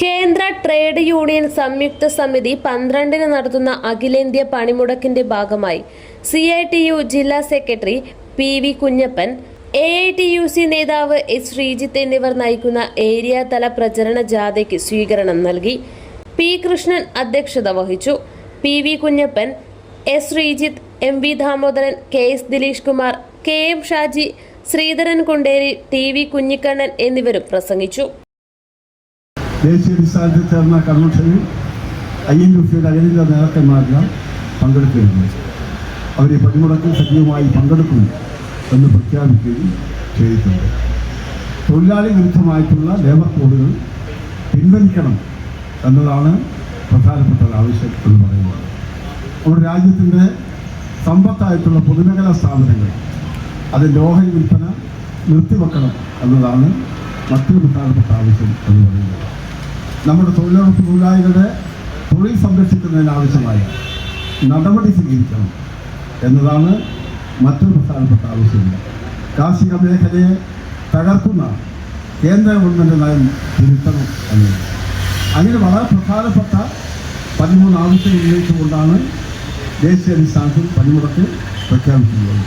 കേന്ദ്ര trade union സംയുക്ത സമിതി പന്ത്രണ്ടിന് നടത്തുന്ന അഖിലേന്ത്യാ പണിമുടക്കിന്റെ ഭാഗമായി സി ഐ ടി യു ജില്ലാ secretary P V Kunhappan A I T U C നേതാവ് എസ് ശ്രീജിത്ത് എന്നിവർ നയിക്കുന്ന ഏരിയ തല പ്രചരണ ജാഥയ്ക്ക് സ്വീകരണം നൽകി. പി കൃഷ്ണൻ അധ്യക്ഷത വഹിച്ചു. P V Kunhappan S Sreejith M V Damodaran K S Dileesh Kumar K M Shaji Sreedharan Kunderi T V Kunhikannan എന്നിവരും പ്രസംഗിച്ചു. ദേശീയ അടിസ്ഥാനത്തിൽ ചേർന്ന കൺവെൻഷനിൽ ഐ എൻ യു സിയുടെ അഖിലേന്ത്യാ നേതാക്കന്മാരെല്ലാം പങ്കെടുക്കുകയാണ് അവർ ഈ പണിമുടക്കിൽ സജീവമായി പങ്കെടുക്കും എന്ന് പ്രഖ്യാപിക്കുകയും ചെയ്തിട്ടുണ്ട്. തൊഴിലാളി വിരുദ്ധമായിട്ടുള്ള ലേബർ കോഡുകൾ പിൻവലിക്കണം എന്നതാണ് പ്രധാനപ്പെട്ട ഒരു ആവശ്യം എന്ന് പറയുന്നത്. നമ്മുടെ രാജ്യത്തിന്റെ സമ്പത്തായിട്ടുള്ള പൊതുമേഖലാ സ്ഥാപനങ്ങൾ അത് ഓഹരി വിൽപ്പന നിർത്തിവെക്കണം എന്നതാണ് മറ്റൊരു പ്രധാനപ്പെട്ട ആവശ്യം എന്ന് പറയുന്നത്. നമ്മുടെ തൊഴിലുറപ്പ് തൊഴിലാളികളുടെ തൊഴിൽ സംരക്ഷിക്കുന്നതിന് ആവശ്യമായ നടപടി സ്വീകരിക്കണം എന്നതാണ് മറ്റൊരു പ്രധാനപ്പെട്ട ആവശ്യം. കാർഷിക മേഖലയെ തകർക്കുന്ന കേന്ദ്ര ഗവൺമെന്റ് നയം തിരുത്തണം എന്നത്. അങ്ങനെ വളരെ പ്രധാനപ്പെട്ട പതിമൂന്ന് ആവശ്യങ്ങൾ ഉന്നയിച്ചുകൊണ്ടാണ് ദേശീയ അടിസ്ഥാനത്തിൽ പണിമുടക്ക് പ്രഖ്യാപിച്ചിട്ടുള്ളത്.